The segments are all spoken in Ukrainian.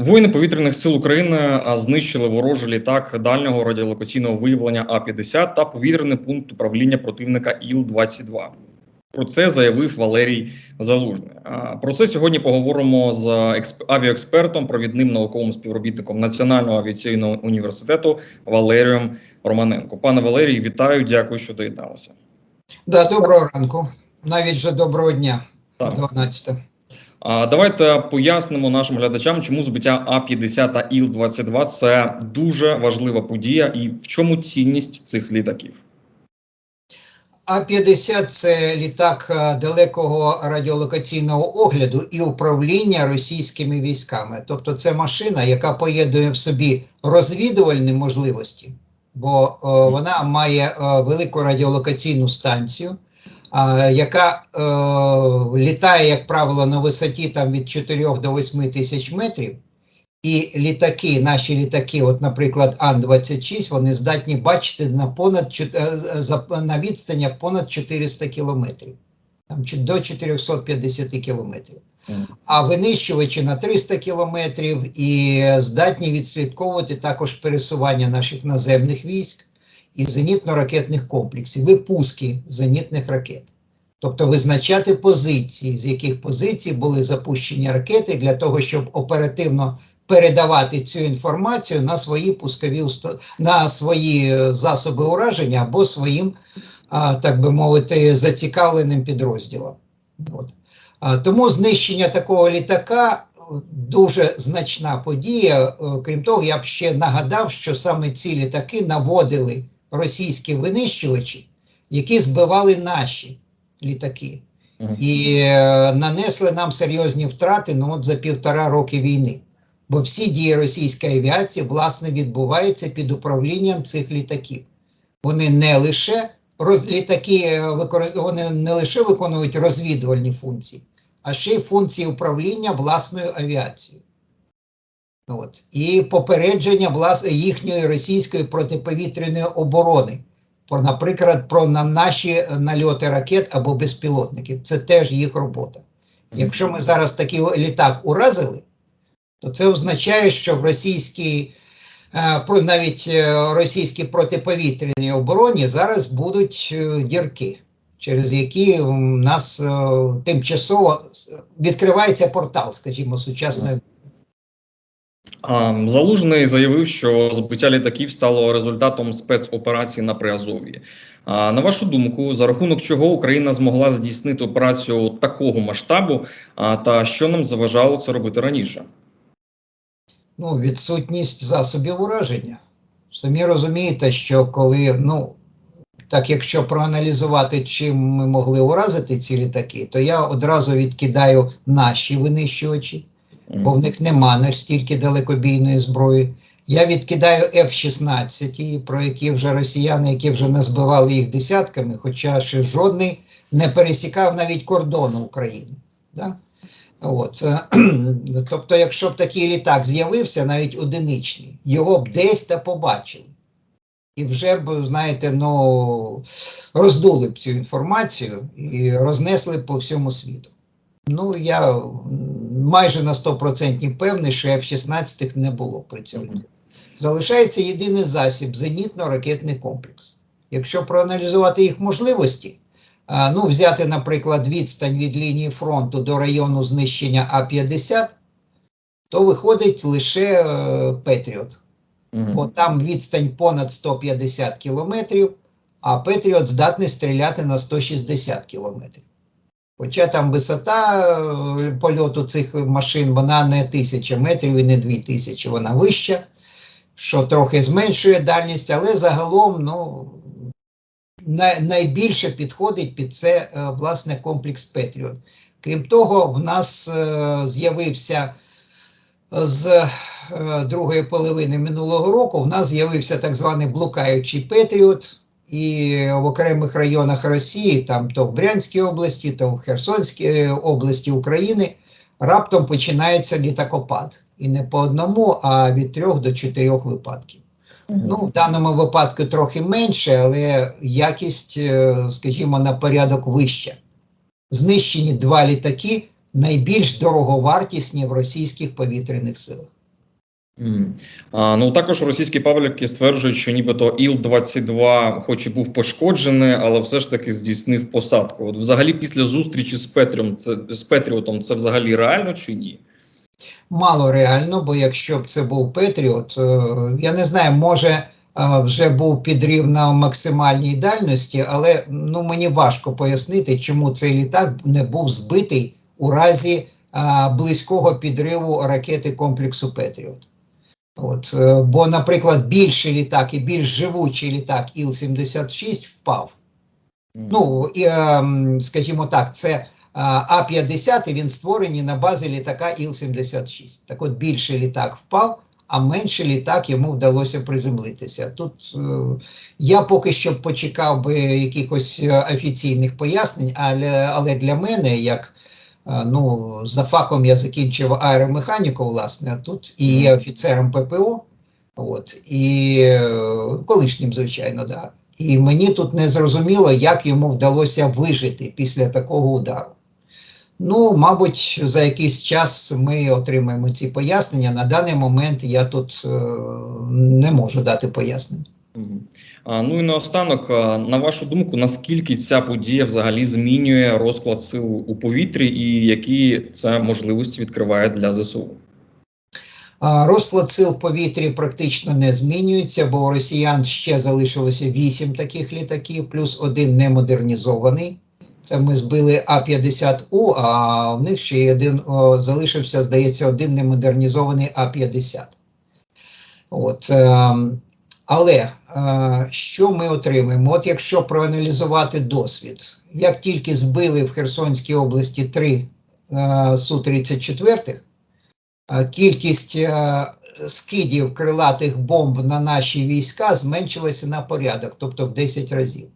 Воїни повітряних сил України знищили ворожий літак дальнього радіолокаційного виявлення А-50 та повітряний пункт управління противника Іл-22. Про це заявив Валерій Залужний. Про це сьогодні поговоримо з експ- авіаекспертом, провідним науковим співробітником Національного авіаційного університету Валерієм Романенко. Пане Валерій, вітаю, дякую, що доєдналися. Да, доброго ранку. Навіть вже доброго дня. Так. 12. А, Давайте пояснимо нашим глядачам, чому збиття А-50 та Іл-22 – це дуже важлива подія і в чому цінність цих літаків. А-50 це літак е, далекого радіолокаційного огляду і управління російськими військами. Тобто це машина, яка поєднує в собі розвідувальні можливості, бо е, вона має е, велику радіолокаційну станцію, яка е, літає, як правило, на висоті там, від 4 до 8 тисяч метрів. І літаки, наші літаки, от, наприклад, Ан-26, вони здатні бачити на понад е, на відстанях понад 400 кілометрів, там до 450 кілометрів. А винищувачі на 300 кілометрів і здатні відслідковувати також пересування наших наземних військ і зенітно-ракетних комплексів, випуски зенітних ракет. Тобто визначати позиції, з яких позицій були запущені ракети для того, щоб оперативно передавати цю інформацію на свої пускові на свої е, засоби ураження або своїм, так би мовити, зацікавленим підрозділам. От. Тому знищення такого літака е, дуже значна подія. Е, Крім того, я б ще нагадав, що саме ці літаки наводили російські винищувачі, які збивали наші літаки і е, нанесли нам серйозні втрати ну, от за півтора роки війни. Бо всі дії російської авіації власне відбуваються під управлінням цих літаків. Вони не лише роз, літаки е, вони не лише виконують розвідувальні функції, а ще й функції управління власною авіацією. От. І попередження влас... їхньої російської протиповітряної оборони. Про, наприклад, про на наші нальоти ракет або безпілотників. Це теж їх робота. Якщо ми зараз такий літак уразили, то це означає, що в російській, е, навіть е, російській протиповітряній обороні зараз будуть е, дірки, через які в нас тимчасово відкривається портал, скажімо, сучасної. Залужний заявив, що збиття літаків стало результатом спецоперації на Приазов'ї. На вашу думку, за рахунок чого Україна змогла здійснити операцію такого масштабу, та що нам заважало це робити раніше? ну, відсутність засобів ураження. Самі розумієте, що коли, ну, так якщо проаналізувати, чим ми могли уразити ці літаки, то я одразу відкидаю наші винищувачі, бо в них нема настільки далекобійної зброї. Я відкидаю F-16, про які вже росіяни, які вже не збивали їх десятками, хоча ще жодний не пересікав навіть кордону України. Да? От. е, Тобто, якщо б такий літак з'явився, навіть одиничний, його б десь та побачили. І вже б, знаєте, ну, роздули б цю інформацію і рознесли б по всьому світу. Ну, я майже на 100% певний, що F-16 не було при цьому. Залишається єдиний засіб зенітно-ракетний комплекс. Якщо проаналізувати їх можливості, ну, взяти, наприклад, відстань від лінії фронту до району знищення А-50, то виходить лише е, Петріот. Мгм. Бо там відстань понад 150 кілометрів, а Петріот здатний стріляти на 160 кілометрів. Хоча там висота е, польоту цих машин, вона не тисяча метрів і не дві тисячі, вона вища, що трохи зменшує дальність, але загалом ну, найбільше підходить під це е, власне комплекс Петріот. Крім того, в нас е, з'явився з другої половини минулого року, в нас з'явився так званий блукаючий Петріот. І в окремих районах Росії, там то в Брянській області, то в Херсонській е, області України, раптом починається літакопад. І не по одному, а від трьох до чотирьох випадків. Ну, в даному випадку трохи менше, але якість, е, скажімо, на порядок вища. Знищені два літаки найбільш дороговартісні в російських повітряних силах. А, ну також російські пабліки стверджують, що нібито Іл-22, хоч і був пошкоджений, але все ж таки здійснив посадку. От взагалі після зустрічі з Петріом, це з Петріотом, це взагалі реально чи ні? Мало реально, бо якщо б це був Петріот, е, я не знаю, може е, вже був підрив на максимальній дальності, але ну мені важко пояснити, чому цей літак не був збитий у разі е, близького підриву ракети комплексу Петріот. От, е, бо, наприклад, більший літак і більш живучий літак Іл-76 впав. Ну, і, ем, скажімо так, це а, А-50, і він створений на базі літака Іл-76. Так от більший літак впав, а менший літак йому вдалося приземлитися. Тут е, я поки що почекав би якихось е, офіційних пояснень, але, але для мене, як е, ну, за фахом я закінчив аеромеханіку, власне, тут і є офіцером ППО. От, і е, колишнім, звичайно, да. І мені тут не зрозуміло, як йому вдалося вижити після такого удару. Ну, мабуть, за якийсь час ми отримаємо ці пояснення. На даний момент я тут е, не можу дати пояснень. Ну і наостанок, на вашу думку, наскільки ця подія взагалі змінює розклад сил у повітрі і які це можливості відкриває для ЗСУ? Розклад сил повітрі практично не змінюється, бо у росіян ще залишилося 8 таких літаків, плюс один немодернізований. Це ми збили А-50У, а в них ще один о, залишився, здається, один немодернізований А-50. От, ем, але е, що ми отримаємо? От якщо проаналізувати досвід, як тільки збили в Херсонській області три е, Су-34, е, кількість е, скидів крилатих бомб на наші війська зменшилася на порядок, тобто в 10 разів.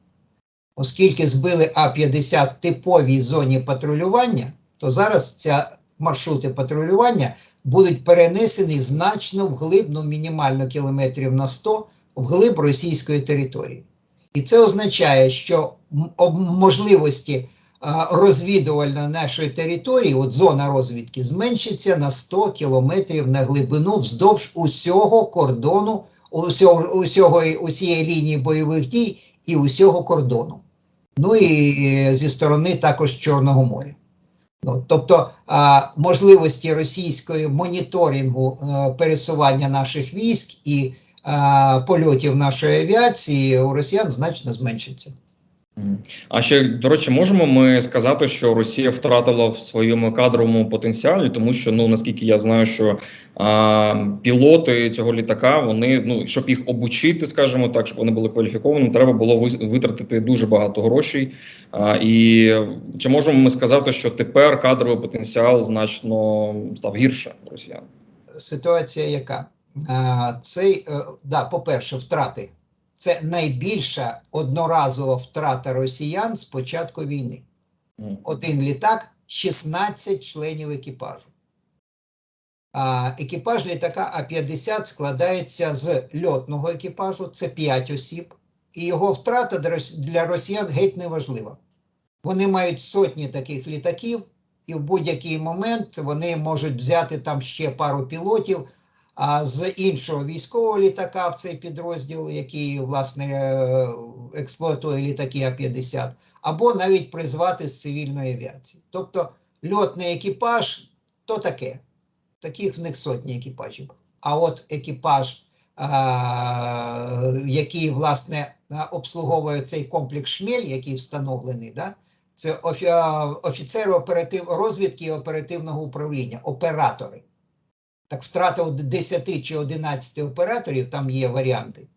Оскільки збили А-50 в типовій зоні патрулювання, то зараз ці маршрути патрулювання будуть перенесені значно вглиб, ну мінімально кілометрів на 100, вглиб російської території. І це означає, що можливості а, розвідувальної нашої території, от зона розвідки, зменшиться на 100 кілометрів на глибину вздовж усього кордону, усього, усього, усієї лінії бойових дій і усього кордону. Ну і зі сторони також Чорного моря. Ну, тобто а, можливості російської моніторингу е, пересування наших військ і а, польотів нашої авіації у росіян значно зменшиться. А ще, до речі, можемо ми сказати, що Росія втратила в своєму кадровому потенціалі, тому що, ну наскільки я знаю, що а, пілоти цього літака, вони ну щоб їх обучити, скажімо так, щоб вони були кваліфіковані, треба було витратити дуже багато грошей. А, і чи можемо ми сказати, що тепер кадровий потенціал значно став гірше росіян? Ситуація яка? А, цей, е, да, по-перше, втрати. Це найбільша одноразова втрата росіян з початку війни. Один літак, 16 членів екіпажу. А, екіпаж літака А-50 складається з льотного екіпажу, це 5 осіб, і його втрата для для росіян геть не важлива. Вони мають сотні таких літаків, і в будь-який момент вони можуть взяти там ще пару пілотів. А з іншого військового літака в цей підрозділ, який власне е, експлуатує літаки А-50, або навіть призвати з цивільної авіації. Тобто льотний екіпаж то таке. Таких в них сотні екіпажів. А от екіпаж, а, який власне обслуговує цей комплекс шмель, який встановлений, да, це офі, офіцери оператив, розвідки і оперативного управління, оператори. Так втратив 10 чи 11 операторів, там є варіанти.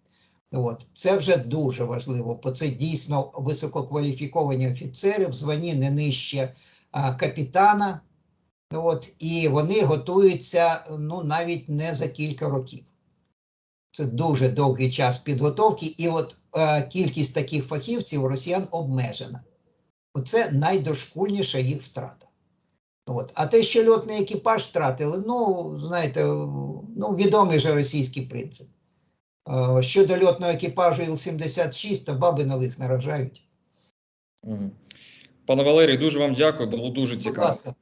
От. Це вже дуже важливо, бо це дійсно висококваліфіковані офіцери в званні не нижче а, капітана. От, і вони готуються ну, навіть не за кілька років. Це дуже довгий час підготовки, і от е, кількість таких фахівців росіян обмежена. Оце найдошкульніша їх втрата. От. А те, що льотний екіпаж втратили, ну, знаєте, ну, відомий же російський принцип. Е, Щодо льотного екіпажу Іл-76, то баби нових наражають. Пане Валерій, дуже вам дякую. Було дуже Будь цікаво. ласка.